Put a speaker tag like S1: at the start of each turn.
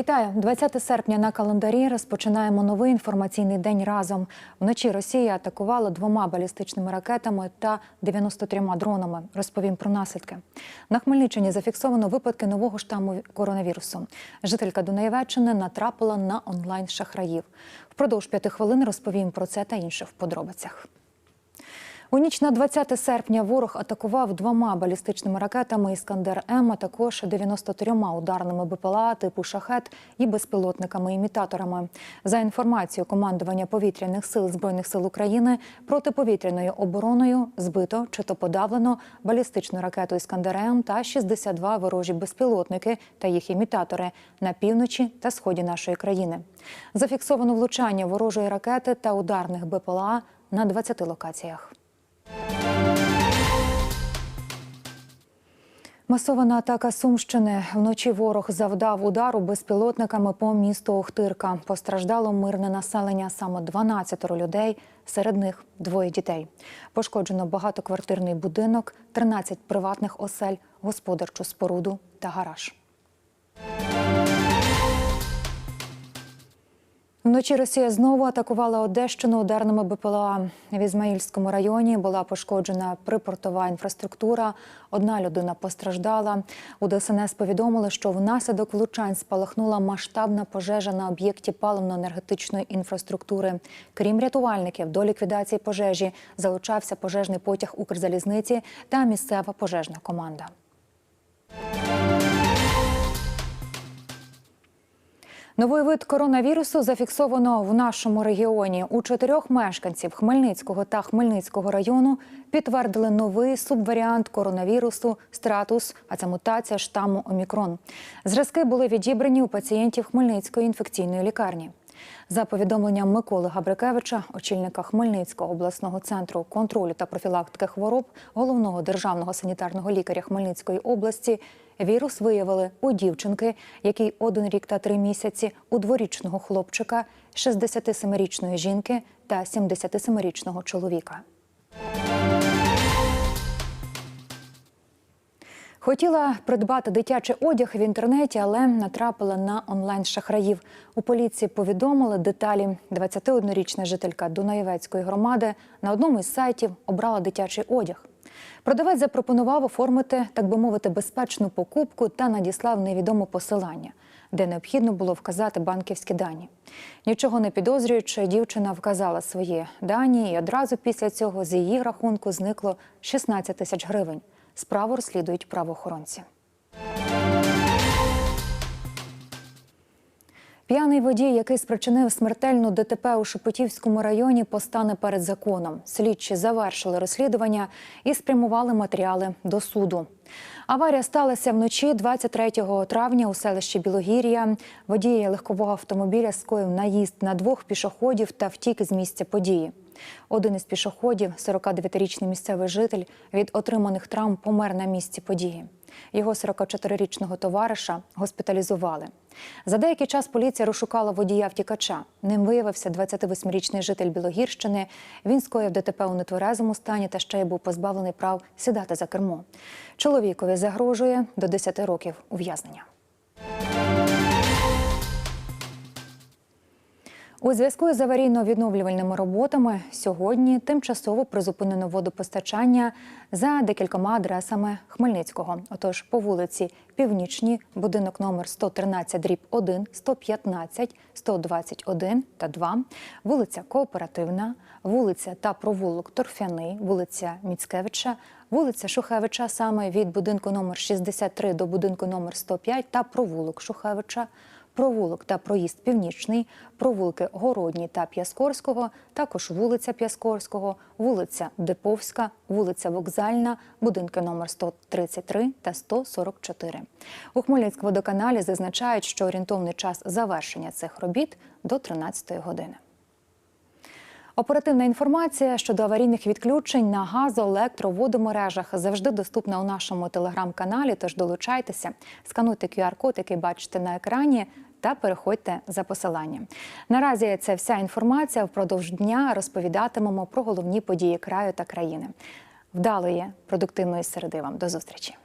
S1: Вітаю 20 серпня на календарі. Розпочинаємо новий інформаційний день разом. Вночі Росія атакувала двома балістичними ракетами та 93 дронами. Розповім про наслідки. На Хмельниччині зафіксовано випадки нового штаму коронавірусу. Жителька Дунаєвеччини натрапила на онлайн шахраїв. Впродовж п'яти хвилин розповім про це та інше в подробицях. У ніч на 20 серпня ворог атакував двома балістичними ракетами Іскандер М, а також 93 ударними БПЛА типу шахет і безпілотниками-імітаторами. За інформацією командування повітряних сил збройних сил України протиповітряною обороною збито чи то подавлено балістичну ракету Іскандер М та 62 ворожі безпілотники та їх імітатори на півночі та сході нашої країни. Зафіксовано влучання ворожої ракети та ударних БПЛА на 20 локаціях. Масована атака Сумщини. Вночі ворог завдав удару безпілотниками по місту Охтирка. Постраждало мирне населення саме 12 людей, серед них двоє дітей. Пошкоджено багатоквартирний будинок, 13 приватних осель, господарчу споруду та гараж. Вночі Росія знову атакувала Одещину ударними БПЛА. В Ізмаїльському районі була пошкоджена припортова інфраструктура. Одна людина постраждала. У ДСНС повідомили, що внаслідок влучань спалахнула масштабна пожежа на об'єкті паливно-енергетичної інфраструктури. Крім рятувальників, до ліквідації пожежі залучався пожежний потяг Укрзалізниці та місцева пожежна команда. Новий вид коронавірусу зафіксовано в нашому регіоні. У чотирьох мешканців Хмельницького та Хмельницького району підтвердили новий субваріант коронавірусу стратус, а це мутація штаму Омікрон. Зразки були відібрані у пацієнтів Хмельницької інфекційної лікарні. За повідомленням Миколи Габрикевича, очільника Хмельницького обласного центру контролю та профілактики хвороб, головного державного санітарного лікаря Хмельницької області, вірус виявили у дівчинки, який один рік та три місяці, у дворічного хлопчика, 67-річної жінки та 77-річного чоловіка. Хотіла придбати дитячий одяг в інтернеті, але натрапила на онлайн-шахраїв. У поліції повідомили деталі. 21-річна жителька Дунаєвецької громади на одному із сайтів обрала дитячий одяг. Продавець запропонував оформити, так би мовити, безпечну покупку та надіслав невідоме посилання, де необхідно було вказати банківські дані. Нічого не підозрюючи, дівчина вказала свої дані, і одразу після цього з її рахунку зникло 16 тисяч гривень. Справу розслідують правоохоронці. П'яний водій, який спричинив смертельну ДТП у Шепетівському районі, постане перед законом. Слідчі завершили розслідування і спрямували матеріали до суду. Аварія сталася вночі 23 травня у селищі Білогір'я. Водій легкового автомобіля скоїв наїзд на двох пішоходів та втік з місця події. Один із пішоходів, 49-річний місцевий житель, від отриманих травм помер на місці події. Його 44-річного товариша госпіталізували. За деякий час поліція розшукала водія втікача. Ним виявився 28-річний житель Білогірщини. Він скоїв ДТП у нетверезому стані та ще й був позбавлений прав сідати за кермо. Чоловікові загрожує до 10 років ув'язнення. У зв'язку з аварійно-відновлювальними роботами сьогодні тимчасово призупинено водопостачання за декількома адресами Хмельницького. Отож, по вулиці Північні, будинок номер 113, дріб 1, 115, 121 та 2, вулиця Кооперативна, вулиця та провулок Торфяний, вулиця Міцкевича, вулиця Шухевича, саме від будинку номер 63 до будинку номер 105 та провулок Шухевича провулок та проїзд Північний, провулки Городні та П'яскорського, також вулиця П'яскорського, вулиця Деповська, вулиця Вокзальна, будинки номер 133 та 144. У Хмельницькводоканалі зазначають, що орієнтовний час завершення цих робіт до 13 години. Оперативна інформація щодо аварійних відключень на газо, електро, водомережах завжди доступна у нашому телеграм-каналі. Тож долучайтеся, скануйте QR-код, який бачите на екрані, та переходьте за посиланням. Наразі це вся інформація. Впродовж дня розповідатимемо про головні події краю та країни. Вдалої продуктивної середи вам до зустрічі.